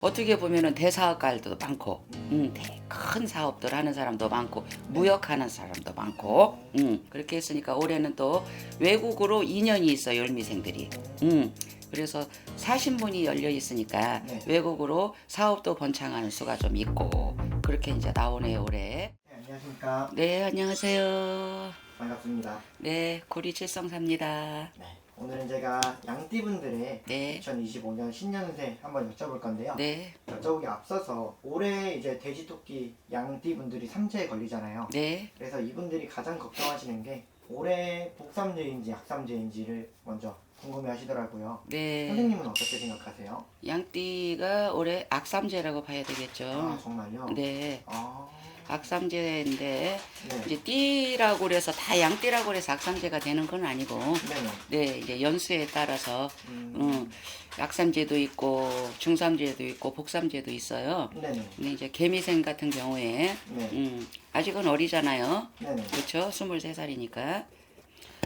어떻게 보면은 대사업가들도 많고, 음, 대- 큰 사업들 하는 사람도 많고, 무역하는 사람도 많고, 음, 그렇게 했으니까 올해는 또 외국으로 인연이 있어 열미생들이, 음, 그래서 40문이 열려 있으니까 네. 외국으로 사업도 번창하는 수가 좀 있고 그렇게 이제 나오네요 올해. 네, 안녕하십니까. 네 안녕하세요. 반갑습니다. 네 고리 칠성사입니다. 네. 오늘은 제가 양띠분들의 네, 2025년 신년새 한번 여쭤볼 건데요. 네, 여쭤보기 앞서서 올해 이제 돼지 토끼 양띠 분들이 삼재에 걸리잖아요. 네. 그래서 이분들이 가장 걱정하시는 게 올해 복삼재인지 약삼재인지를 먼저 궁금해 하시더라고요. 네. 선생님은 어떻게 생각하세요? 양띠가 올해 악삼제라고 봐야 아 되겠죠. 정말요? 네, 아, 악삼제인데 네. 이제 띠라고 그래서 다 양띠라고 그래서 악삼제가 되는 건 아니고, 네네. 네 이제 연수에 따라서 음, 음, 약삼제도 있고 중삼제도 있고 복삼제도 있어요. 네네. 근데 이제 개미생 같은 경우에 네. 음, 아직은 어리잖아요. 네네. 그렇죠? 23살이니까.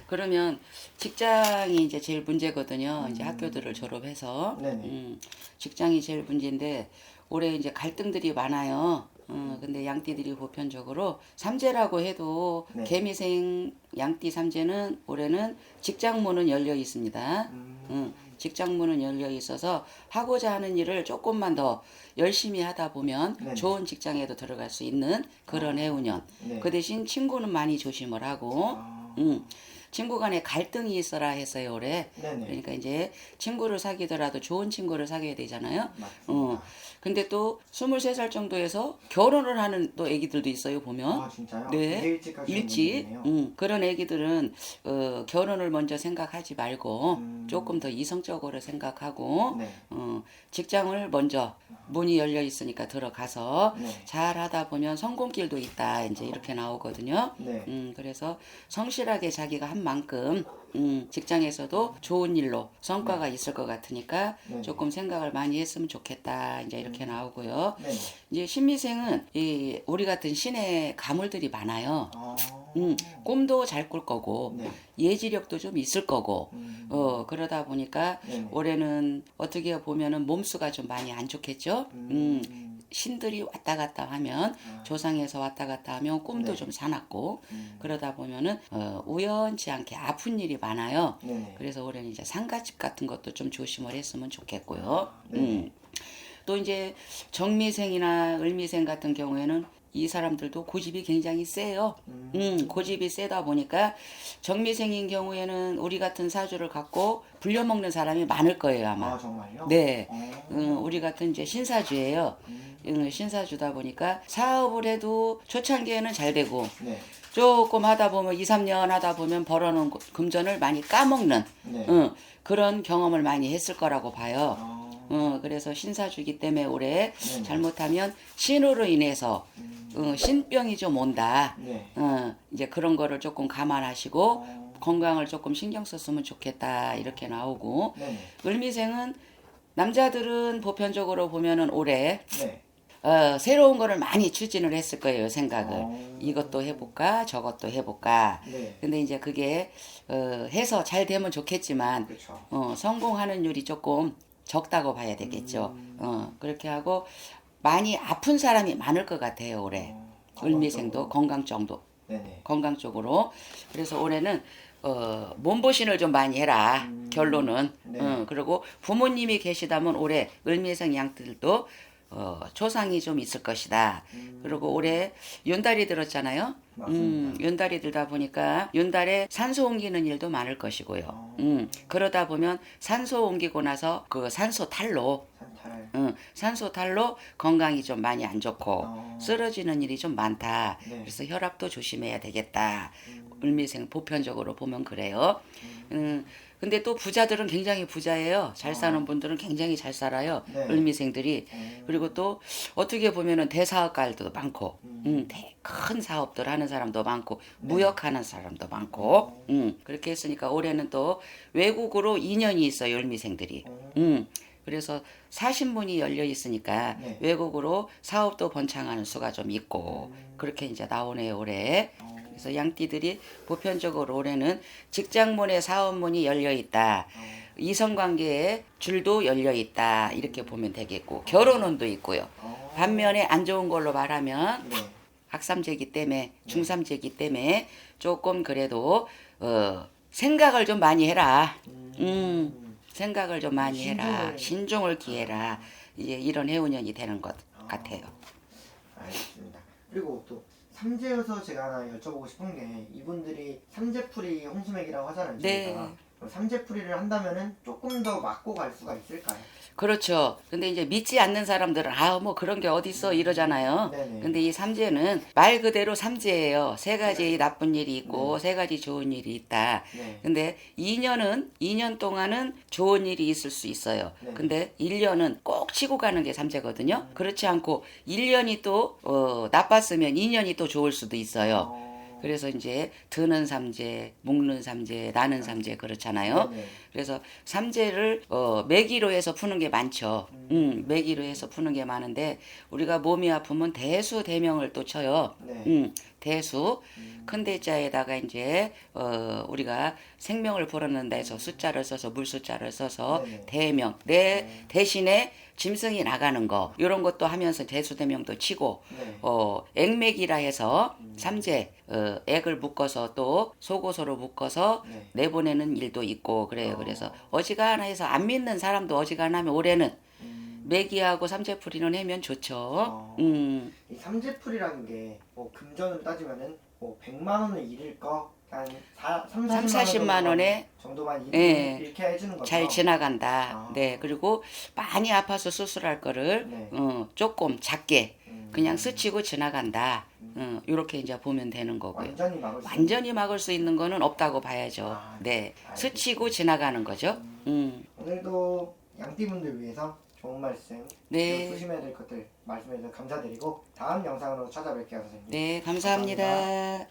그러면 직장이 이제 제일 문제거든요. 이제 음. 학교들을 졸업해서 네네. 음, 직장이 제일 문제인데 올해 이제 갈등들이 많아요. 어, 근데 양띠들이 보편적으로 삼재라고 해도 네. 개미생 양띠 삼재는 올해는 직장문은 열려 있습니다. 음, 응, 직장문은 열려 있어서 하고자 하는 일을 조금만 더 열심히 하다 보면 네네. 좋은 직장에도 들어갈 수 있는 그런 해운년. 네. 그 대신 친구는 많이 조심을 하고, 아, 응, 친구 간에 갈등이 있어라 했어요 올해. 네네. 그러니까 이제 친구를 사귀더라도 좋은 친구를 사귀어야 되잖아요. 맞습니다. 어. 근데 또 23살 정도에서 결혼을 하는 또 애기들도 있어요 보면. 아 진짜요? 네. 되게 일찍 하시는 일찍 분이네요. 음, 그런 애기들은 어, 결혼을 먼저 생각하지 말고 음. 조금 더 이성적으로 생각하고 네. 어, 직장을 먼저 문이 열려 있으니까 들어가서 네. 잘 하다 보면 성공길도 있다 이제 이렇게 나오거든요. 네. 음, 그래서 성실하게 자기가 한 만큼 음, 직장에서도 좋은 일로 성과가 있을 것 같으니까 네. 조금 생각을 많이 했으면 좋겠다 이제 이렇게 나오고요. 네. 이제 신미생은 이 우리 같은 신의 가물들이 많아요. 아. 음, 꿈도 잘 꿀 거고 네. 예지력도 좀 있을 거고 음. 어 그러다 보니까 네네. 올해는 어떻게 보면은 몸수가 좀 많이 안 좋겠죠. 음, 음. 신들이 왔다 갔다 하면 아. 조상에서 왔다 갔다 하면 꿈도 네. 좀 사납고 음. 그러다 보면은 어, 우연치 않게 아픈 일이 많아요. 네네. 그래서 올해는 이제 상가집 같은 것도 좀 조심을 했으면 좋겠고요. 네. 음. 또 이제 정미생이나 을미생 같은 경우에는 이 사람들도 고집이 굉장히 세요. 음. 음, 고집이 세다 보니까 정미생인 경우에는 우리 같은 사주를 갖고 불려먹는 사람이 많을 거예요, 아마. 아 정말요? 네. 어. 음, 우리 같은 이제 신사주예요. 음. 음, 신사주다 보니까 사업을 해도 초창기에는 잘 되고 네. 조금 하다 보면 2, 3년 하다 보면 벌어놓은 고- 금전을 많이 까먹는 네. 음, 그런 경험을 많이 했을 거라고 봐요. 아. 어, 그래서 신사주기 때문에 올해 네네. 잘못하면 신으로 인해서 음. 어, 신병이 좀 온다. 네. 어, 이제 그런 거를 조금 감안하시고 어. 건강을 조금 신경 썼으면 좋겠다 이렇게 나오고 네네. 을미생은 남자들은 보편적으로 보면은 올해 네. 어, 새로운 거를 많이 추진을 했을 거예요 생각을 어. 이것도 해볼까 저것도 해볼까 네. 근데 이제 그게 어, 해서 잘 되면 좋겠지만 그렇죠. 어, 성공하는 률이 조금 적다고 봐야 되겠죠 음. 어, 그렇게 하고 많이 아픈 사람이 많을 것 같아요 올해 어. 을미생도 건강 정도 네네. 건강 쪽으로. 그래서 올해는 어, 몸보신을 좀 많이 해라. 음. 결론은. 네. 어, 그리고 부모님이 계시다면 올해 을미생 양들도 어, 초상이 좀 있을 것이다. 음. 그리고 올해 윤달이 들었잖아요. 음. 윤달이 들다 보니까 윤달에 산소 옮기는 일도 많을 것이고요. 어. 음, 그러다 보면 산소 옮기고 나서 그 산소 탈로 산탈. 응, 산소 탈로 건강이 좀 많이 안 좋고 어. 쓰러지는 일이 좀 많다. 네. 그래서 혈압도 조심해야 되겠다. 음. 을미생 보편적으로 보면 그래요. 음, 근데 또 부자들은 굉장히 부자예요. 잘 사는 분들은 굉장히 잘 살아요. 어. 네. 을미생들이. 어. 그리고 또 어떻게 보면은 대사업가들도 많고, 음. 음, 대- 큰 사업들 하는 사람도 많고, 네. 무역하는 사람도 많고, 음, 그렇게 했으니까 올해는 또 외국으로 인연이 있어요, 을미생들이. 어. 음, 그래서 40문이 열려 있으니까 네. 외국으로 사업도 번창하는 수가 좀 있고, 음. 그렇게 이제 나오네요, 올해. 어. 그래서 양띠들이 보편적으로 올해는 직장문에 사업문이 열려 있다. 어. 이성관계에 줄도 열려 있다 이렇게 보면 되겠고 결혼운도 있고요. 어. 반면에 안 좋은 걸로 말하면 네. 학삼제기 때문에 중삼제기 때문에 조금 그래도 어, 생각을 좀 많이 해라. 음, 생각을 좀 많이 해라. 신중을- 신중을 기해라. 이제 이런 해운년이 되는 것 같아요. 알겠습니다. 그리고 또 삼재여서 제가 하나 여쭤보고 싶은 게 이분들이 삼재풀이 홍수맥이라고 하잖아요. 네. 저희가. 삼재풀이를 한다면은 조금 더 맞고 갈 수가 있을까요? 그렇죠. 근데 이제 믿지 않는 사람들은 아 뭐 그런 게 어딨어 이러잖아요. 네네. 근데 이 삼재는 말 그대로 삼재예요. 세 가지 나쁜 일이 있고 세 가지 좋은 일이 있다. 네. 근데 2년은 2년 동안은 좋은 일이 있을 수 있어요. 네. 근데 1년은 꼭 치고 가는 게 삼재거든요. 그렇지 않고 1년이 또 어, 나빴으면 2년이 또 좋을 수도 있어요. 어, 그래서 이제 드는 삼재, 묶는 삼재, 나는 삼재 그렇잖아요. 네네. 그래서 삼재를 어, 매기로 해서 푸는 게 많죠. 음, 매기로 해서 푸는 게 많은데 우리가 몸이 아프면 대수 대명을 또 쳐요. 네. 음, 대수 큰 대자에다가 이제 어, 우리가 생명을 벌었는다 해서 숫자를 써서 물 숫자를 써서 네네. 대명 내 대신에 짐승이 나가는 거 이런 것도 하면서 대수 대명도 치고 네. 어, 액맥이라 해서 삼재 어, 액을 묶어서 또 속옷으로 묶어서 네. 내보내는 일도 있고 그래요. 어. 그래서 어지간해서 안 믿는 사람도 어지간하면 올해는 음, 매기하고 삼재풀이는 하면 좋죠. 어. 음. 이 삼재풀이라는 게 뭐 금전으로 따지면은 뭐 100만 원을 잃을 거 한 3, 3, 40만, 40만 원에 정도만 잃, 예. 잃게 해주는 거죠. 잘 지나간다. 아. 네. 그리고 많이 아파서 수술할 거를 네. 어, 조금 작게 음, 그냥 스치고 지나간다. 어, 이렇게 이제 보면 되는 거고요. 완전히 막을 수 완전히 막을 수 있는 거는 없다고 봐야죠. 아, 네. 알겠습니다. 스치고 지나가는 거죠. 음. 오늘도 양띠분들 위해서 좋은 말씀, 네. 네. 조심해야 될 것들 말씀해 주셔서 감사드리고 다음 영상으로 찾아뵐게요, 선생님. 네, 감사합니다.